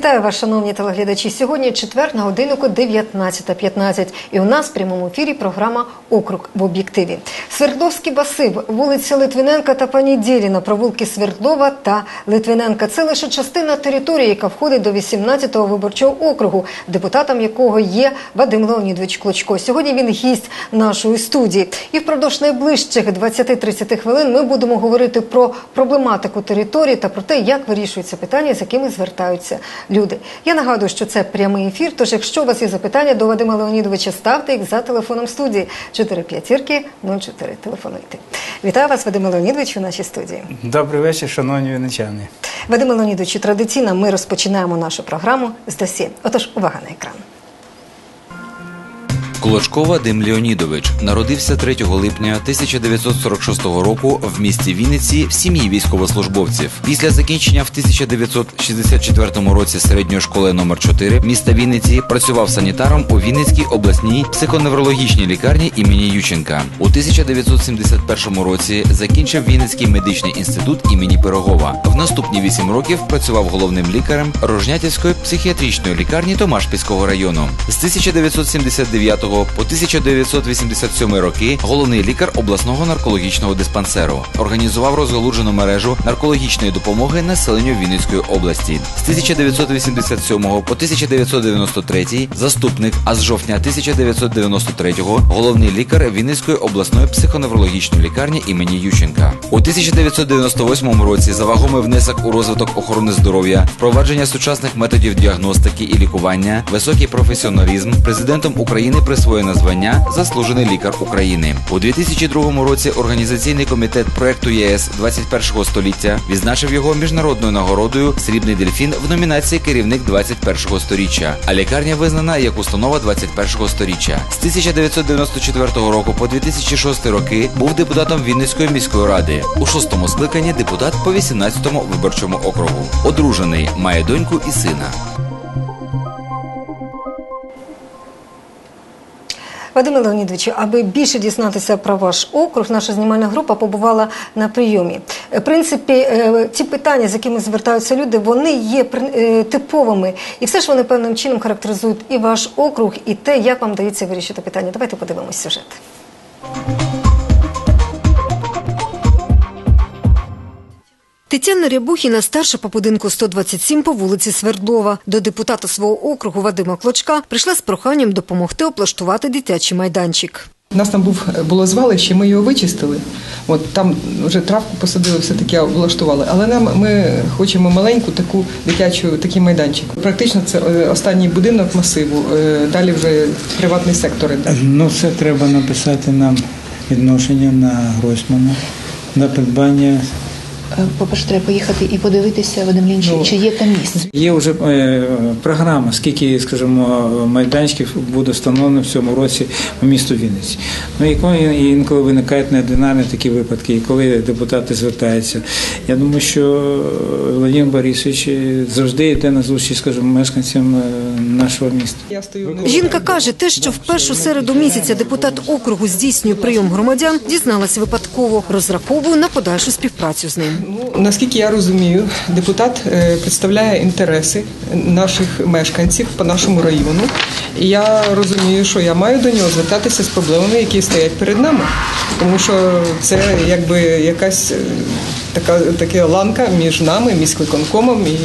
Вітаю вас, шановні телеглядачі. Сьогодні четвер на годиннику 19.15. І у нас в прямому ефірі програма Округ в об'єктиві. Свердловський басив, вулиця Литвиненка та пані Дєліна, провулки Свердлова та Литвиненка. Це лише частина території, яка входить до 18-го виборчого округу, депутатом якого є Вадим Леонідович Клочко. Сьогодні він гість нашої студії. І впродовж найближчих 20-30 хвилин ми будемо говорити про проблематику території та про те, як вирішуються питання, з якими звертаються люди. Я нагадую, що це прямий ефір. Тож, якщо у вас є запитання до Вадима Леонідовича, ставте їх за телефоном студії 4 п'ятірки 04. Телефонуйте. Вітаю вас, Вадиме Леонідовичу, у нашій студії. Добрий вечір, шановні віничани. Вадиме Леонідовичу, традиційно ми розпочинаємо нашу програму з досі. Отож, увага на екран. Клочко Вадим Леонідович народився 3 липня 1946 року в місті Вінниці в сім'ї військовослужбовців. Після закінчення в 1964 році середньої школи номер 4 міста Вінниці працював санітаром у Вінницькій обласній психоневрологічній лікарні імені Юченка. У 1971 році закінчив Вінницький медичний інститут імені Пирогова. В наступні 8 років працював головним лікарем Рожнятівської психіатричної лікарні Томашпільського району. З 1979 по 1987 роки головний лікар обласного наркологічного диспансеру організував розгалуджену мережу наркологічної допомоги населенню Вінницької області. З 1987 по 1993 заступник, а з жовтня 1993 головний лікар Вінницької обласної психоневрологічної лікарні імені Ющенка. У 1998 році за вагомий внесок у розвиток охорони здоров'я, впровадження сучасних методів діагностики і лікування, високий професіоналізм президентом України присвоєне звання Заслужений лікар України у 2002 році. Організаційний комітет проекту ЄС 21 століття відзначив його міжнародною нагородою Срібний дельфін в номінації Керівник 21 століття. А лікарня визнана як установа 21 століття. З 1994 року по 2006 роки був депутатом Вінницької міської ради. У шостому скликанні депутат по 18-му виборчому округу. Одружений, має доньку і сина. Вадиме Леонідовичу, аби більше дізнатися про ваш округ, наша знімальна група побувала на прийомі. В принципі, е, ті питання, з якими звертаються люди, вони є е, типовими, і все ж вони певним чином характеризують і ваш округ, і те, як вам дається вирішити питання. Давайте подивимось сюжет. Тетяна Рябухіна старша по будинку 127 по вулиці Свердлова. До депутата свого округу Вадима Клочка прийшла з проханням допомогти облаштувати дитячий майданчик. У нас там був було звалище, ми його вичистили. От там вже травку посадили, все таке облаштували. Але нам ми хочемо маленьку таку дитячу такий майданчик. Практично це останній будинок масиву. Далі вже приватний сектор. іде. Ну, це треба написати нам відношення на Гройсмана на придбання. По-перше, треба поїхати і подивитися Вадим Лінч, Ну, чи є там місце. Є вже е, програма, скільки, скажімо, майданчиків буде встановлено в цьому році в місто Вінниці. Ну і коли інколи виникають неординарні такі випадки, і коли депутати звертаються. Я думаю, що Владимир Борисович завжди йде на зустріч, скажімо, мешканцям е, нашого міста. Я стою Жінка каже, те, що в першу середу місяця депутат округу здійснює прийом громадян, дізналася випадково. Розраховую на подальшу співпрацю з ним. Ну, наскільки я розумію, депутат е, представляє інтереси наших мешканців по нашому району. І я розумію, що я маю до нього звертатися з проблемами, які стоять перед нами. Тому що це якби якась е, така така ланка між нами, міськвиконкомом, і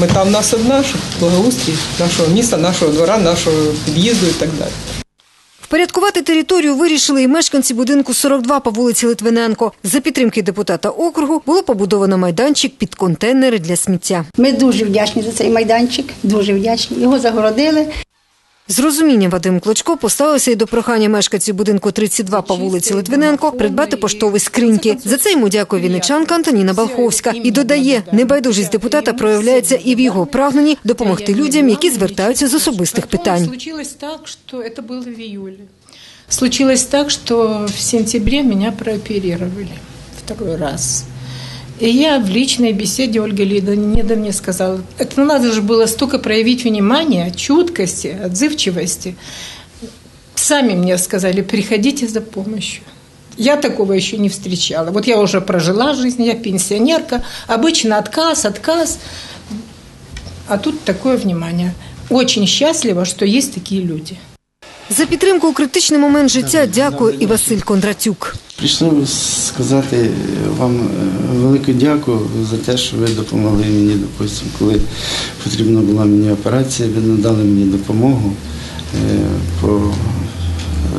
мета в нас одна, щоб благоустрій нашого міста, нашого двора, нашого під'їзду і так далі. Впорядкувати територію вирішили і мешканці будинку 42 по вулиці Литвиненко. За підтримки депутата округу було побудовано майданчик під контейнери для сміття. Ми дуже вдячні за цей майданчик, дуже вдячні. Його загородили. З розумінням Вадим Клочко поставився і до прохання мешканців будинку 32 по вулиці Литвиненко придбати поштові скриньки. За це йому дякує вінничанка Антоніна Балховська і додає, небайдужість депутата проявляється і в його прагненні допомогти людям, які звертаються з особистих питань. Случилось так, что это было в июле. Случилось так, что в сентябре меня прооперировали второй раз. И я в личной беседе Ольга Леонидовна мне сказала, это надо же было столько проявить внимания, чуткости, отзывчивости. Сами мне сказали, приходите за помощью. Я такого еще не встречала. Вот я уже прожила жизнь, я пенсионерка. Обычно отказ, отказ. А тут такое внимание. Очень счастлива, что есть такие люди. За підтримку у критичний момент життя дякую і Василь Кондратюк. Прийшли сказати вам е, велике дякую за те, що ви допомогли мені, допустим, коли потрібна була мені операція, ви надали мені допомогу е, по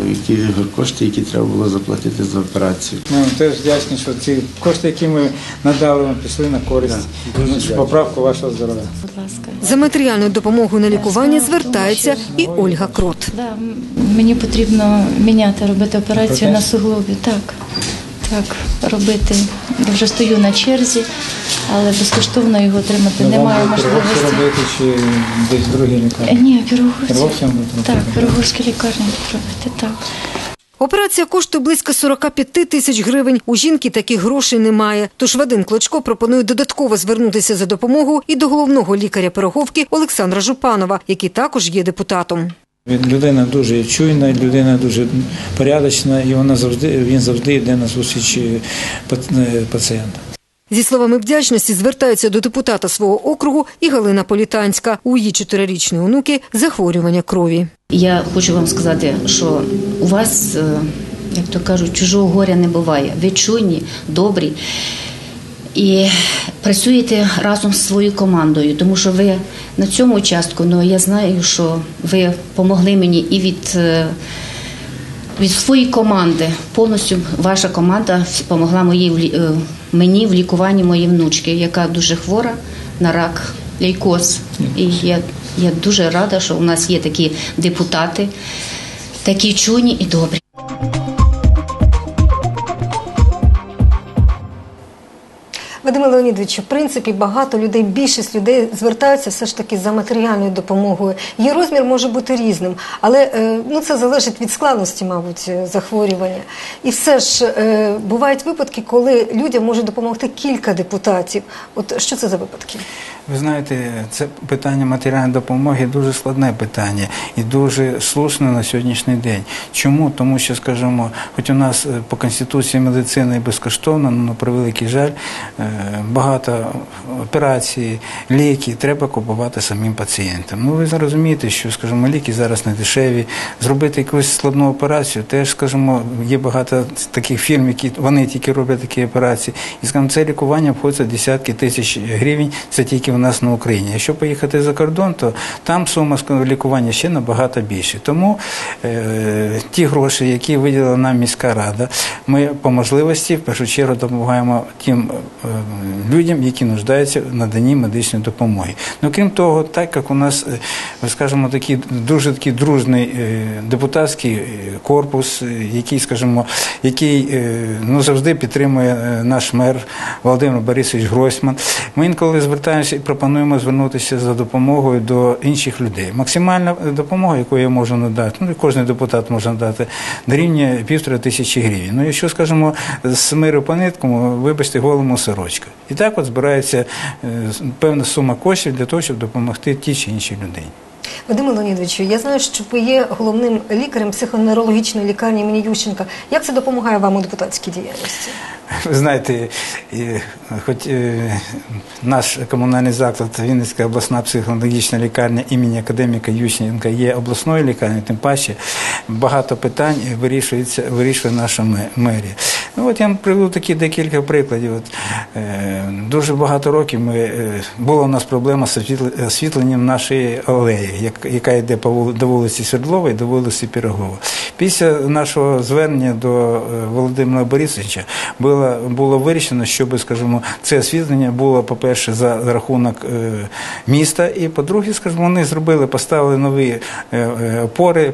які кошти, які треба було заплатити за операцію. Ми вам теж вдячні, що ці кошти, які ми надали, ми пішли на користь, на поправку вашого здоров'я. Будь ласка. За матеріальну допомогу на лікування звертається і Ольга Крот. Да, мені потрібно міняти, робити операцію на суглобі. Так, так, робити. Я вже стою на черзі, але безкоштовно його отримати Ну, немає можливості. робити чи десь в другій Е, лікарні? Ні, робити? Так, Піроговській лікарні робити, так. Операція коштує близько 45 тисяч гривень. У жінки таких грошей немає. Тож Вадим Клочко пропонує додатково звернутися за допомогою і до головного лікаря Пироговки Олександра Жупанова, який також є депутатом. Він людина дуже чуйна, людина дуже порядочна, і вона завжди він завжди йде на зустріч е, е, пацієнта. Зі словами вдячності звертається до депутата свого округу і Галина Політанська. У її чотирирічної онуки захворювання крові. Я хочу вам сказати, що у вас, е, як то кажуть, чужого горя не буває. Ви чуйні, добрі і працюєте разом з своєю командою, тому що ви на цьому участку, ну я знаю, що ви допомогли мені і від. е, Від своєї команди повністю ваша команда допомогла моїй е, мені в лікуванні моєї внучки, яка дуже хвора на рак, лейкоз. І я, я дуже рада, що у нас є такі депутати, такі чуйні і добрі. Вадиме Леонідовичу, в принципі, багато людей, більшість людей звертаються все ж таки за матеріальною допомогою. Її розмір може бути різним, але е, ну, це залежить від складності, мабуть, е, захворювання. І все ж е, бувають випадки, коли людям може допомогти кілька депутатів. От що це за випадки? Ви знаєте, це питання матеріальної допомоги дуже складне питання і дуже слушне на сьогоднішній день. Чому? Тому що, скажімо, хоч у нас по конституції медицина і безкоштовна, але на превеликий жаль, багато операцій, ліки треба купувати самим пацієнтам. Ну ви розумієте, що, скажімо, ліки зараз не дешеві. Зробити якусь складну операцію, теж, скажімо, є багато таких фірм, які вони тільки роблять такі операції. І скажімо, це лікування обходиться десятки тисяч гривень. Це тільки в нас на Україні. Якщо поїхати за кордон, то там сума скажімо, лікування ще набагато більше. Тому е, ті гроші, які виділила нам міська рада, ми по можливості в першу чергу допомагаємо тим е, людям, які нуждаються в наданні медичної допомоги. Ну крім того, так як у нас, е, скажімо, такий дуже такий дружний е, депутатський е, корпус, який, скажімо, який ну завжди підтримує наш мер Володимир Борисович Гройсман. Ми інколи звертаємося і пропонуємо звернутися за допомогою до інших людей. Максимальна допомога, яку я можу надати, ну кожен депутат може надати, дорівнює півтора тисячі гривень. Ну, якщо, скажімо, з миру по ниткому, вибачте, голому сорочка. І так от збирається е, певна сума коштів для того, щоб допомогти тій чи іншій людині. Вадиме Леонідовичу, я знаю, що ви є головним лікарем психоневрологічної лікарні імені Ющенка. Як це допомагає вам у депутатській діяльності? Ви знаєте, хоч е, наш комунальний заклад Вінницька обласна психологічна лікарня імені академіка Ющенка є обласною лікарнею, тим паче багато питань вирішується, вирішує наша мерія. Ну от я вам приведу такі декілька прикладів. От, е, дуже багато років ми, е, була у нас проблема з освітленням нашої алеї, як, яка йде по вули- до вулиці Свердлова і до вулиці Пірогова. Після нашого звернення до е, Володимира Борисовича було, було вирішено, щоб, скажімо, це освітлення було, по-перше, за рахунок е, міста, і по-друге, скажімо, вони зробили, поставили нові е, опори, е,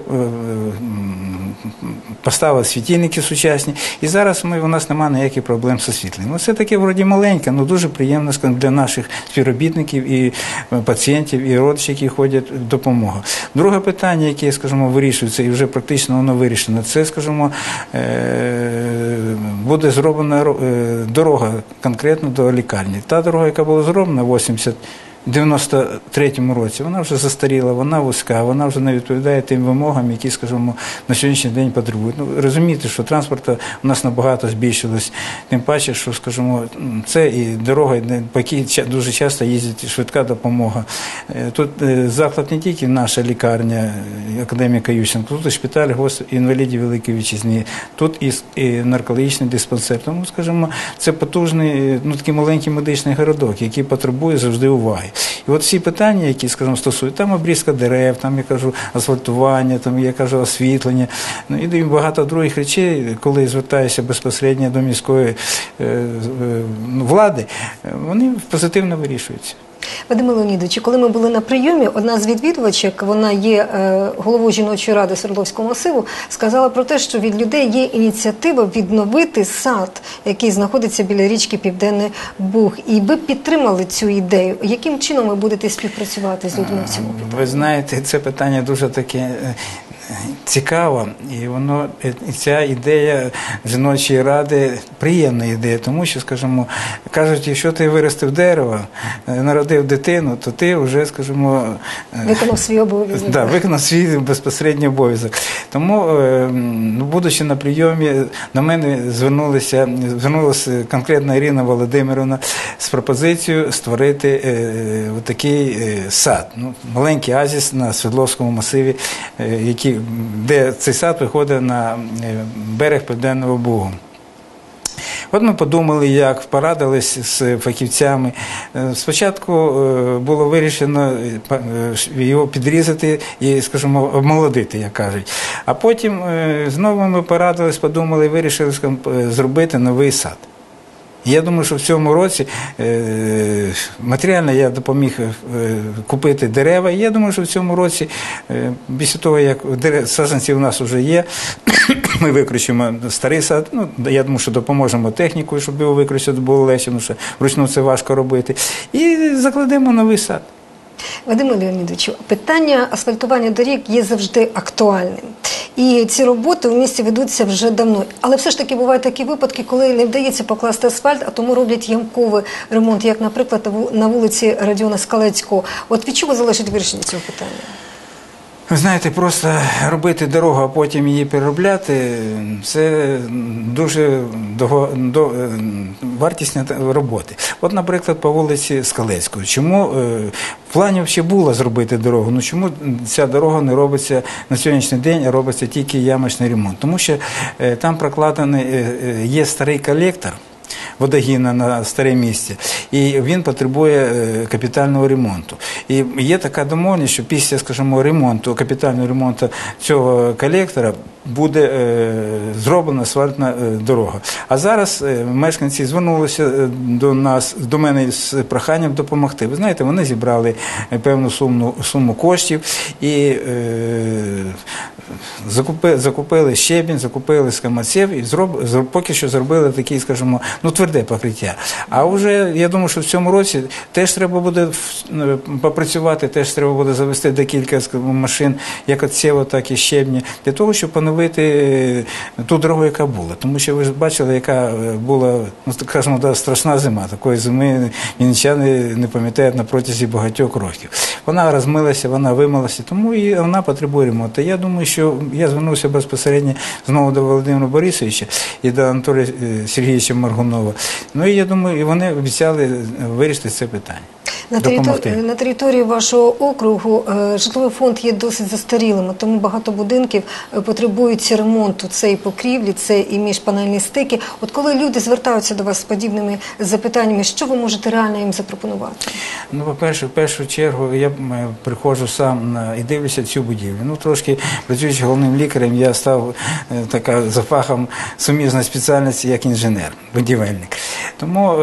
поставили світильники сучасні. І зараз ми, у нас немає ніяких проблем з освітленням. Ну, це таке вроді маленьке, але дуже приємно для наших співробітників і е, пацієнтів, і родичів, які ходять допомога. Друге питання, яке, скажімо, вирішується, і вже практично воно вирішено, це, скажімо, е, буде зроблена е, дорога конкретно до лікарні. Та дорога, яка була зроблена 80 93-му році, вона вже застаріла, вона вузька, вона вже не відповідає тим вимогам, які, скажімо, на сьогоднішній день потребують. Ну, розумієте, що транспорту у нас набагато збільшилось, тим паче, що, скажімо, це і дорога, по якій дуже часто їздить швидка допомога. Е, Тут е, заклад не тільки наша лікарня, е, академіка Ющенко, тут і шпиталь гос- інвалідів Великої Вітчизні, тут і, і наркологічний диспансер. Тому, скажімо, це потужний, ну такий маленький медичний городок, який потребує завжди уваги. І от всі питання, які, скажімо, стосують, там обрізка дерев, там я кажу асфальтування, там я кажу освітлення, ну і багато других речей, коли звертаюся безпосередньо до міської е, е, ну, влади, е, вони позитивно вирішуються. Вадиме Леонідовичу, коли ми були на прийомі, одна з відвідувачок, вона є е, головою жіночої ради Свердловського масиву, сказала про те, що від людей є ініціатива відновити сад, який знаходиться біля річки Південний Буг. І ви підтримали цю ідею. Яким чином ви будете співпрацювати з людьми в цьому питанні? Ви знаєте, це питання дуже таке цікаве, і воно і ця ідея жіночої ради приємна ідея, тому що, скажімо, кажуть, якщо ти виростив дерево, е, народив дитину, то ти вже, скажімо, е, Виконав свій обов'язок. Да, виконав свій безпосередній обов'язок. Тому, е, будучи на прийомі, на мене звернулися, звернулася конкретно Ірина Володимировна з пропозицією створити е, такий сад, ну, маленький азіс на Свердловському масиві, е, де цей сад виходить на е, берег Південного Бугу. От ми подумали, як порадились з фахівцями. Е, Спочатку е, було вирішено його підрізати і, скажімо, обмолодити, як кажуть. А потім знову ми порадились, подумали і вирішили зробити новий сад. Я думаю, що в цьому році е, матеріально я допоміг е, купити дерева. Я думаю, що в цьому році, е, після того, як дерев, саджанці у нас вже є, ми викручуємо старий сад. Ну, я думаю, що допоможемо технікою, щоб його викручити було легше, тому що вручну це важко робити. І закладемо новий сад. Вадиме Леонідовичу, питання асфальтування доріг є завжди актуальним. І ці роботи в місті ведуться вже давно. Але все ж таки бувають такі випадки, коли не вдається покласти асфальт, а тому роблять ямковий ремонт, як, наприклад, на вулиці Радіона Скалецького. От від чого залежить вирішення цього питання? Ви знаєте, просто робити дорогу, а потім її переробляти, це дуже дого, до, е, вартісні роботи. От, наприклад, по вулиці Скалецької. Чому е, в плані взагалі було зробити дорогу? Ну чому ця дорога не робиться на сьогоднішній день, а робиться тільки ямочний ремонт? Тому що е, там прокладений е, е, є старий колектор водогіна на старе місце, і він потребує е, капітального ремонту. І є така домовленість, що після, скажімо, ремонту, капітального ремонту цього колектора буде е, зроблена асфальтна е, дорога. А зараз мешканці звернулися до нас, до мене з проханням допомогти. Ви знаєте, вони зібрали певну суму, суму коштів і закупи, закупили щебінь, закупили скамаців і зроб, зроб- поки що зробили такі, скажімо, ну тверде покриття. А вже я думаю, що в цьому році теж треба буде е, попрацювати, теж треба буде завести декілька машин, як от сєво, так і щебні, для того, щоб поновити е, ту дорогу, яка була. Тому що ви ж бачили, яка е, була, ну скажімо, да, страшна зима. Такої зими вінничани не пам'ятають на протязі багатьох років. Вона розмилася, вона вимилася, тому і вона потребує ремонту. Я думаю, що я звернувся безпосередньо знову до Володимира Борисовича і до Анатолія е, Сергійовича Маргунова. Ну і я думаю, і вони обіцяли е, вирішити це питання. На Допомогти. території, на території вашого округу е, житловий фонд є досить застарілим, тому багато будинків е, потребують ремонту. Це і покрівлі, це і міжпанельні стики. От коли люди звертаються до вас з подібними запитаннями, що ви можете реально їм запропонувати? Ну, по-перше, в першу чергу я е, приходжу сам на, і дивлюся цю будівлю. Ну, трошки працюючи головним лікарем, я став така за фахом суміжна спеціальність як інженер, будівельник. Тому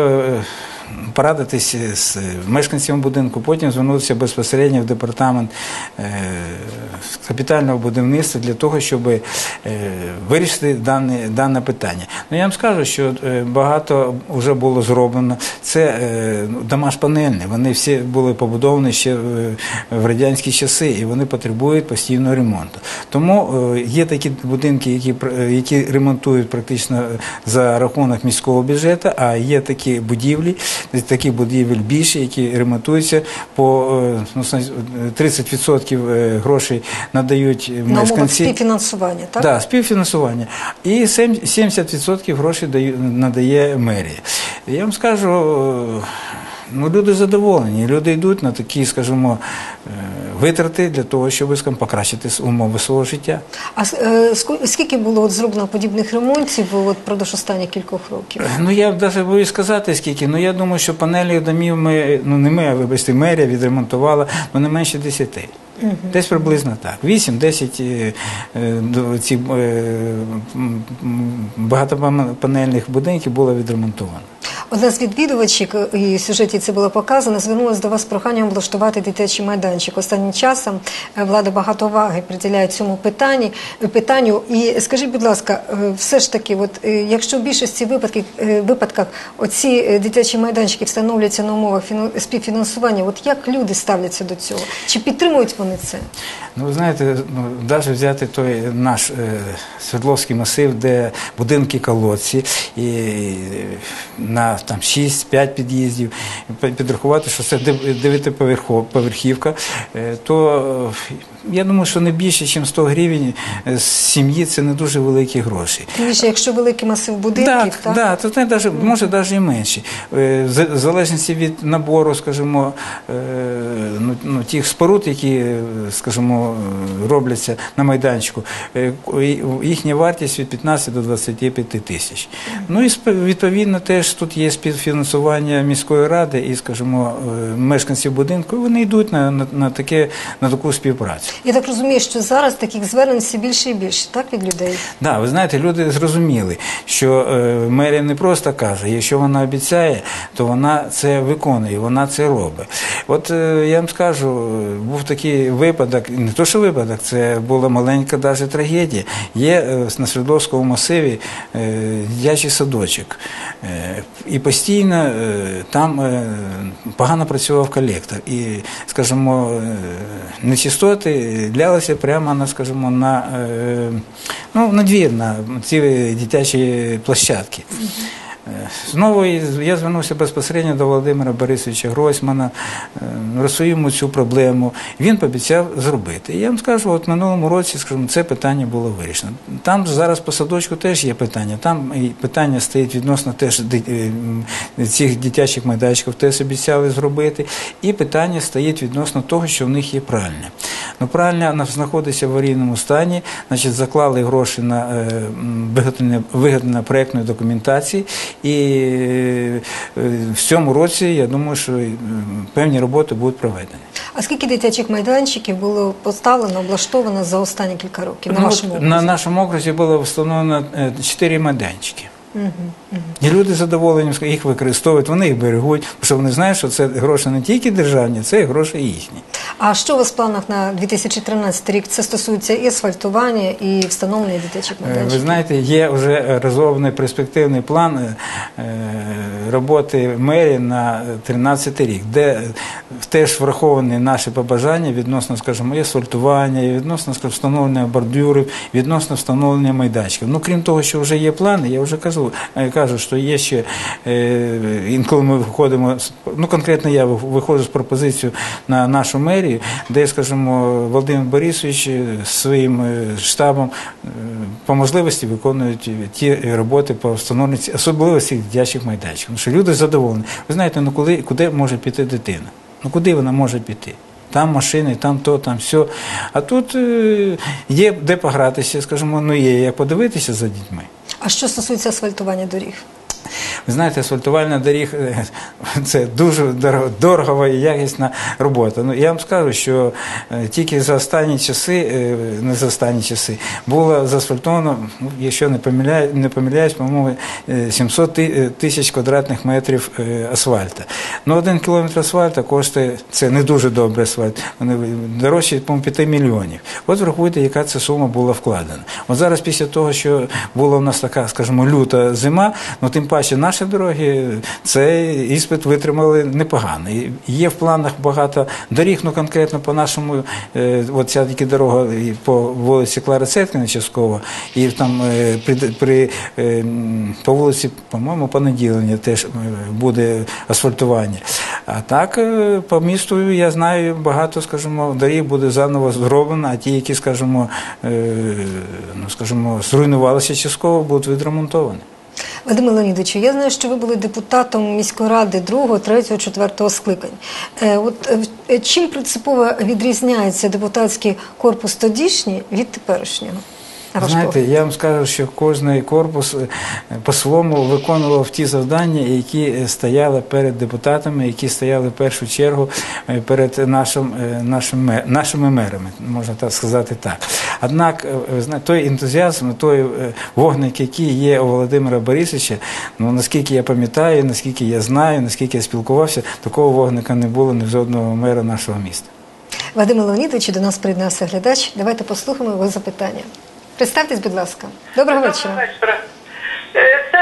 порадитись з мешканцями будинку, потім звернутися безпосередньо в департамент е, капітального будівництва для того, щоб е, вирішити дане, дане питання. Ну, я вам скажу, що е, багато вже було зроблено. Це ну, домашпанельні, вони всі були побудовані ще в радянські часи, і вони потребують постійного ремонту. Тому є такі будинки, які, які ремонтують практично за рахунок міського бюджету, а є такі будівлі, таких будівель більше, які ремонтуються по е, ну, сна- 30% е, грошей надають На мешканці. співфінансування, так? Да, співфінансування. І сем- 70% грошей надає мерія. Я вам скажу, е, ну, люди задоволені, люди йдуть на такі, скажімо, е, витрати для того, щоб скажімо, покращити умови свого життя. А е, скільки було от зроблено подібних ремонтів от, продовж останніх кількох років? Ну я навіть боюсь сказати скільки. Ну я думаю, що панелі домів ми, ну не ми, а вибачте, мерія відремонтувала ну, не менше 10. Десь приблизно так. 8-10 е, е, ці е, багатопанельних будинків було відремонтовано. Одна з відвідувачок, е, і в сюжеті це було показано, звернулася до вас з проханням влаштувати дитячий майданчик. Останнім часом е, влада багато уваги приділяє цьому питанні, е, питанню. І скажіть, будь ласка, все ж таки, от, якщо в більшості випадків, випадках оці дитячі майданчики встановлюються на умовах співфінансування, от як люди ставляться до цього? Чи підтримують вони це? Ну, ви знаєте, ну, навіть взяти той наш е, Свердловський масив, де будинки колодці, і на там 6-5 під'їздів, підрахувати, що це дев'ятиповерхівка, е, то е, я думаю, що не більше, ніж 100 гривень е, з сім'ї це не дуже великі гроші. Тим більше, якщо великий масив будинків, Так, так? да, то це може навіть і менше. В залежності від набору, скажімо, ну, ну, тих споруд, які, скажімо, робляться на майданчику, їхня вартість від 15 до 25 тисяч. Ну і відповідно теж тут є співфінансування міської ради і, скажімо, е, мешканців будинку, вони йдуть на, на, на, таке, на таку співпрацю. Я так розумію, що зараз таких звернень все більше і більше, так, від людей? Да, ви знаєте, люди зрозуміли, що е, мерія не просто каже, якщо вона обіцяє, то вона це виконує, вона це робить. От е, я вам скажу, е, був такий випадок, не то що випадок, це була маленька навіть трагедія. Є е, на Свердловському масиві е, дитячий садочок. Е, і постійно е, там е, погано працював колектор. І, скажімо, е, нечистоти лялися прямо на, скажімо, на, ну, на двір, на ці дитячі площадки. Е, Знову я звернувся безпосередньо до Володимира Борисовича Гройсмана, е, розсуємо цю проблему. Він пообіцяв зробити. Я вам скажу, от минулому році, скажімо, це питання було вирішено. Там зараз по садочку теж є питання. Там питання стоїть відносно теж е, цих дитячих майданчиків, теж обіцяли зробити. І питання стоїть відносно того, що в них є пральня. Ну, пральня знаходиться в аварійному стані, значить, заклали гроші на виготовлення проєктної документації. І е, в цьому році, я думаю, що е, певні роботи будуть проведені. А скільки дитячих майданчиків було поставлено, облаштовано за останні кілька років на Ну, вашому окрузі? на нашому окрузі було встановлено е, чотири майданчики. І люди задоволені їх використовують, вони їх берегуть, тому що вони знають, що це гроші не тільки державні, це і гроші їхні. А що у вас в планах на 2013 рік? Це стосується і асфальтування, і встановлення дитячих Е, Ви знаєте, є вже розроблений перспективний план е, е, роботи мерії на 13 рік, де теж враховані наші побажання відносно, скажімо, і асфальтування, і відносно скажімо, встановлення бордюрів, відносно встановлення майданчиків. Ну, крім того, що вже є плани, я вже кажу, е, кажу що є ще е, інколи ми виходимо, ну конкретно я виходжу з пропозицією на нашу мерію, де, скажімо, Володимир Борисович е, своїм штабом по можливості виконують ті роботи по встановленню ці- особливо цих дитячих майданчиків. Тому що люди задоволені. Ви знаєте, ну куди може піти дитина? Ну куди вона може піти? Там машини, там то, там все. А тут е, є де погратися, скажімо, ну є як подивитися за дітьми. А що стосується асфальтування доріг? Ви знаєте, асфальтувальна доріг е, це дуже дорого- дорогова і якісна робота. Ну я вам скажу, що е, тільки за останні часи, е, не за останні часи, було заасфальтовано, ну, якщо не помиляю, не помиляюсь, по-моєму, е, 700 е, тисяч квадратних метрів асфальта. Ну, один кілометр асфальту коштує, це не дуже добрий асфальт, вони дорожче, по-моєму, 5 мільйонів. От врахуйте, яка ця сума була вкладена. От зараз, після того, що була у нас така, скажімо, люта зима, ну тим паче наші дороги цей іспит витримали непогано. Є в планах багато доріг, ну конкретно по нашому, е, от ця тільки дорога по вулиці Клари Цеткіна частково, і там е, при, при, е, по вулиці, по-моєму, понеділення теж буде асфальтування. А так по місту я знаю багато, скажімо, доріг буде заново зроблено, а ті, які, скажімо, ну, скажімо, зруйнувалися частково, будуть відремонтовані. Вадиме Леонідовичу, я знаю, що ви були депутатом міської ради 2, 3, 4 скликань. Е, От е, чим принципово відрізняється депутатський корпус тодішній від теперішнього? На ваш Знаєте, погляд? я вам скажу, що кожний корпус е, по-своєму виконував ті завдання, які стояли перед депутатами, які стояли в першу чергу е, перед нашим, е, нашим, нашими мерами, можна так сказати так. Однак, той ентузіазм, той вогник, який є у Володимира Борисовича, ну наскільки я пам'ятаю, наскільки я знаю, наскільки я спілкувався, такого вогника не було ні в жодного мера нашого міста. Вадиме Леонідовичу, до нас приєднався глядач. Давайте послухаємо його запитання. Представтесь, будь ласка. Доброго вечора. Доброго вечора. Е, Це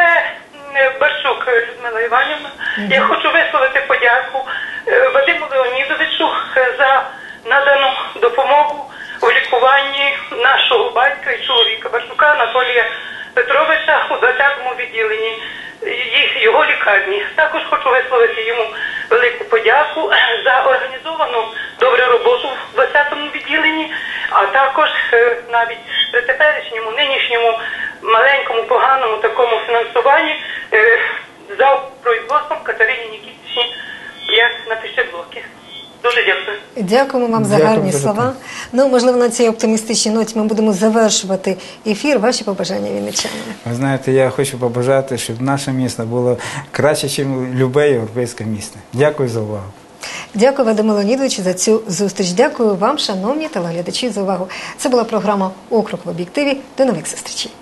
м, Баршук Людмила Іванівна. Я хочу висловити подяку е, Вадиму Леонідовичу е, за надану допомогу у лікуванні нашого батька і чоловіка Баршука Анатолія Петровича у 20-му відділенні їх його лікарні. Також хочу висловити йому велику подяку за організовану добру роботу в 20-му відділенні, а також е, навіть при теперішньому нинішньому маленькому поганому такому фінансуванні е, за производством Катерині Нікітичні як на пищеблоки. Дуже дякую. Дякуємо вам за Дякую гарні за слова. Ну, можливо, на цій оптимістичній ноті ми будемо завершувати ефір. Ваші побажання вінничанам. Ви знаєте, я хочу побажати, щоб наше місто було краще, ніж любе європейське місто. Дякую за увагу. Дякую, Вадиму Леонідовичу, за цю зустріч. Дякую вам, шановні телеглядачі, за увагу. Це була програма Округ в об'єктиві. До нових зустрічей.